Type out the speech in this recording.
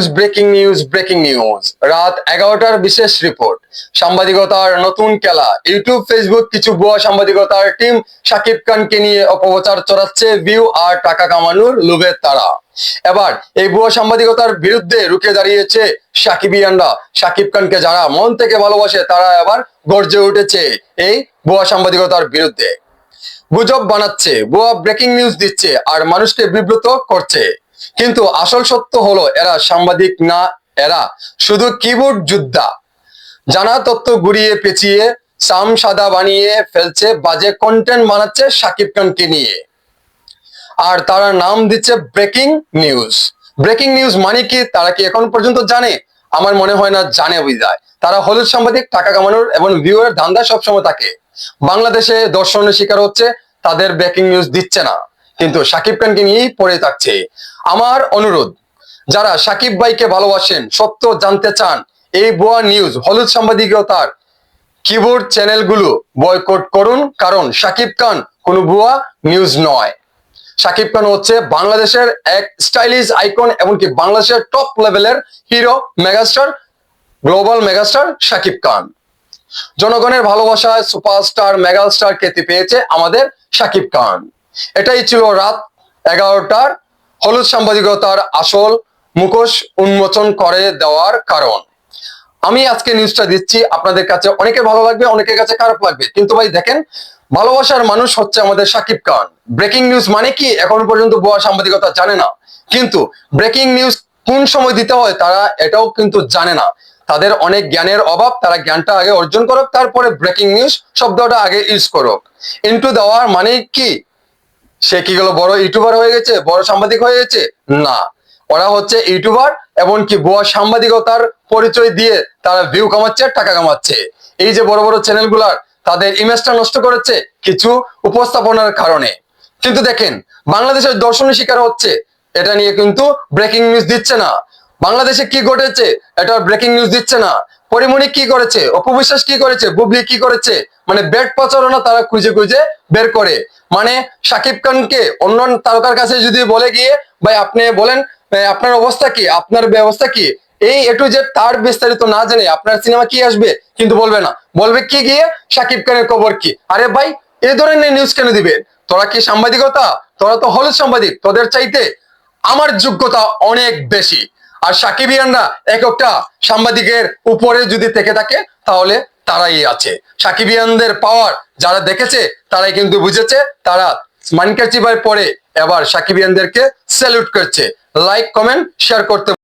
News breaking news breaking news রাত এগারোটার বিশেষ রিপোর্ট সাংবাদিকতার নতুন খেলা। ইউটিউব ফেসবুক কিছু ভুয়া সাংবাদিকতার টিম সাকিব খানকে নিয়ে অপপ্রচার চড়াচ্ছে ভিউ আর টাকা কামানোর লোভের তারা। এবার এই ভুয়া সাংবাদিকতার বিরুদ্ধে রুখে দাঁড়িয়েছে সাকিবিয়ানরা সাকিব খানকে যারা মন থেকে ভালোবাসে, তারা এবার গর্জে উঠেছে এই ভুয়া সাংবাদিকতার বিরুদ্ধে। গুজব বানাচ্ছে, ভুয়া ব্রেকিং নিউজ দিচ্ছে, আর মানুষকে বিব্রত করছে। কিন্তু আসল সত্য হলো, এরা সাংবাদিক না, এরা শুধু কিবোর্ড যোদ্ধা। জানা তথ্য ঘুরিয়ে পেঁচিয়ে সাম সাদা বানিয়ে ফেলছে, বাজে কন্টেন্ট বানাচ্ছে সাকিব খানকে নিয়ে। আর তারা নাম দিচ্ছে ব্রেকিং নিউজ ব্রেকিং নিউজ মানে কি? তারা কি এখন পর্যন্ত জানে? আমার মনে হয় না জানে বিদায় তারা হলুদ সাংবাদিক, টাকা কামানোর এবং ভিউয়ের ধান্দা সবসময় থাকে। বাংলাদেশে দর্শনের শিকার হচ্ছে, তাদের ব্রেকিং নিউজ দিচ্ছে না। কিন্তু সাকিব খানকে নিয়েই পড়ে থাকছে। আমার অনুরোধ, যারা সাকিব ভাইকে ভালোবাসেন, সত্য জানতে চান, এই ভুয়া নিউজ হলুদ সাংবাদিকতার কিবোর্ড চ্যানেলগুলো বয়কট করুন, কারণ সাকিব খান কোনো ভুয়া নিউজ নয়। সাকিব খান হচ্ছে বাংলাদেশের এক স্টাইলিশ আইকন এমনকি বাংলাদেশের টপ লেভেলের hero megastar global megastar Shakib Khan. জনগণের ভালোবাসায় সুপারস্টার মেগাস্টার খ্যাতি পেয়েছে আমাদের সাকিব খান। এটাই ছিল রাত এগারোটার। হলুদ সাংবাদিকতার আসল মুখোশ উন্মোচন করে দেওয়ার কারণ। আমি আজকে নিউজটা দিচ্ছি, আপনাদের কাছে অনেকের ভালো লাগবে, অনেকের কাছে খারাপ লাগবে। কিন্তু ভাই দেখেন, ভালোবাসার মানুষ হচ্ছে আমাদের সাকিব খান। ব্রেকিং নিউজ মানে কি? এখন পর্যন্ত ভুয়া সাংবাদিকতা জানে না। কিন্তু ব্রেকিং নিউজ কোন সময় দিতে হয় তারা এটাও কিন্তু জানে না। তাদের অনেক জ্ঞানের অভাব, তারা জ্ঞানটা আগে অর্জন করুক, তারপরে ব্রেকিং নিউজ শব্দটা আগে ইউজ করুক। ইন্টু দেওয়ার মানে কি? সে কি গেল, বড় ইউটিউবার হয়ে গেছে? বড় সাংবাদিক হয়ে গেছে? না। ওরা হচ্ছে ইউটিউবার, এমনকি ভুয়া সাংবাদিকতার পরিচয় দিয়ে তারা ভিউ কামাচ্ছে, টাকা কামাচ্ছে। এই যে বড় বড় চ্যানেলগুলার তাদের ইমেজটা নষ্ট করেছে কিছু উপস্থাপনার কারণে। কিন্তু দেখেন, বাংলাদেশের দর্শনের শিকার হচ্ছে, এটা নিয়ে কিন্তু ব্রেকিং নিউজ দিচ্ছে না। বাংলাদেশে কি ঘটেছে এটা ব্রেকিং নিউজ দিচ্ছে না। পরিমণি কি করেছে? অপবিশ্বাস কি করেছে? বুবলি কি করেছে? মানে বেড প্রচারণা তারা খুঁজে খুঁজে বের করে। মানে সাকিব খানকে অন্য তারকার কাছে যদি বলে গিয়ে, ভাই, আপনি বলেন আপনার অবস্থা কি? আপনার ব্যবস্থা কি? এই একটু যে তার বিস্তারিত না জেনে আপনার সিনেমা কি আসবে? কিন্তু বলবে না। বলবে কি গিয়ে? সাকিব খানের খবর কি? আরে ভাই, এ ধরনের নিউজ কেন দিবে? তোরা কি সাংবাদিকতা? তোরা তো হলুদ সাংবাদিক, তোদের চাইতে আমার যোগ্যতা অনেক বেশি। আর সাকিবিয়ানরা এক একটা সাংবাদিকের উপরে যদি থেকে থাকে, তাহলে তারাই আছে। সাকিবিয়ানদের পাওয়ার যারা দেখেছে, তারাই কিন্তু বুঝেছে, তারা মানকাচিবার পরে এবার সাকিবিয়ানদেরকে স্যালুট করছে। লাইক কমেন্ট শেয়ার করতে